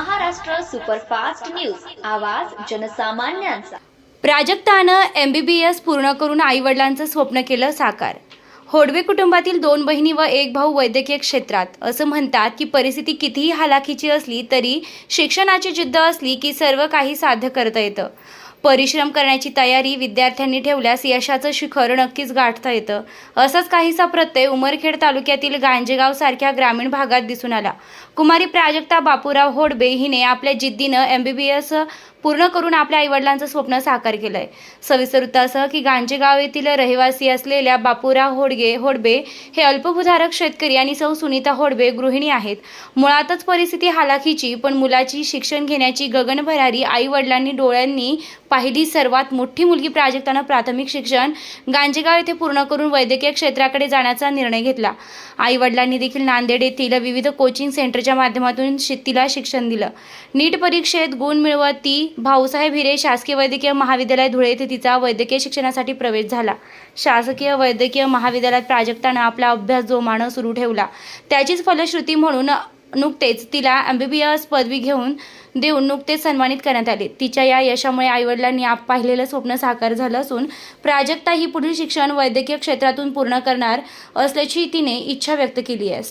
Superfast news. आवाज जनसामान्यांचा. प्राजक्तानं M बी बी S पूर्ण करून आईवडिलांचं स्वप्न केलं साकार. होडवे कुटुंबातील दोन बहिणी व एक भाऊ वैद्यकीय क्षेत्रात. असं म्हणतात की परिस्थिती कितीही हालाखीची असली तरी शिक्षणाची जिद्द असली की सर्व काही साध्य करता येतं. परिश्रम करण्याची तयारी विद्यार्थ्यांनी ठेवल्यास यशाचं शिखर नक्कीच गाठता येतं. असंच काहीसा प्रत्यय उमरखेड तालुक्यातील गांजेगाव सारख्या ग्रामीण भागात दिसून आला. कुमारी प्राजक्ता बापूराव होडबे हिने आपल्या जिद्दीनं एम बी बी एस पूर्ण करून आपल्या आईवडिलांचं स्वप्न साकार केलंय. सविस्तर वृत्तासह असं की गांजेगाव येथील रहिवासी असलेल्या बापूराव होडगे होडबे हे अल्पभूधारक शेतकरी आणि सौ सुनीता होडबे गृहिणी आहेत. मुळातच परिस्थिती हालाखीची पण मुलाची शिक्षण घेण्याची गगनभरारी आईवडिलांनी डोळ्यांनी पाहिली सर्वात मोठी मुलगी प्राजक्तानं प्राथमिक शिक्षण गांजेगाव येथे पूर्ण करून वैद्यकीय क्षेत्राकडे जाण्याचा निर्णय घेतला. आईवडिलांनी देखील नांदेड येथील विविध कोचिंग सेंटरच्या माध्यमातून तिला शिक्षण दिलं. नीट परीक्षेत गुण मिळवत ती भाऊसाहेब हिरे शासकीय वैद्यकीय महाविद्यालय धुळे येथे तिचा वैद्यकीय शिक्षणासाठी प्रवेश झाला. शासकीय वैद्यकीय महाविद्यालयात प्राजक्तानं आपला अभ्यास जोमानं सुरू ठेवला त्याचीच फलश्रुती म्हणून नुकतेच तिला एम बी बी एस पदवी घेऊन देऊन नुकतेच सन्मानित करण्यात आले. तिच्या या यशामुळे आईवडिलांनी आप पाहिलेलं स्वप्न साकार झालं असून प्राजक्ता ही पुढील शिक्षण वैद्यकीय क्षेत्रातून पूर्ण करणार असल्याची तिने इच्छा व्यक्त केली आहे.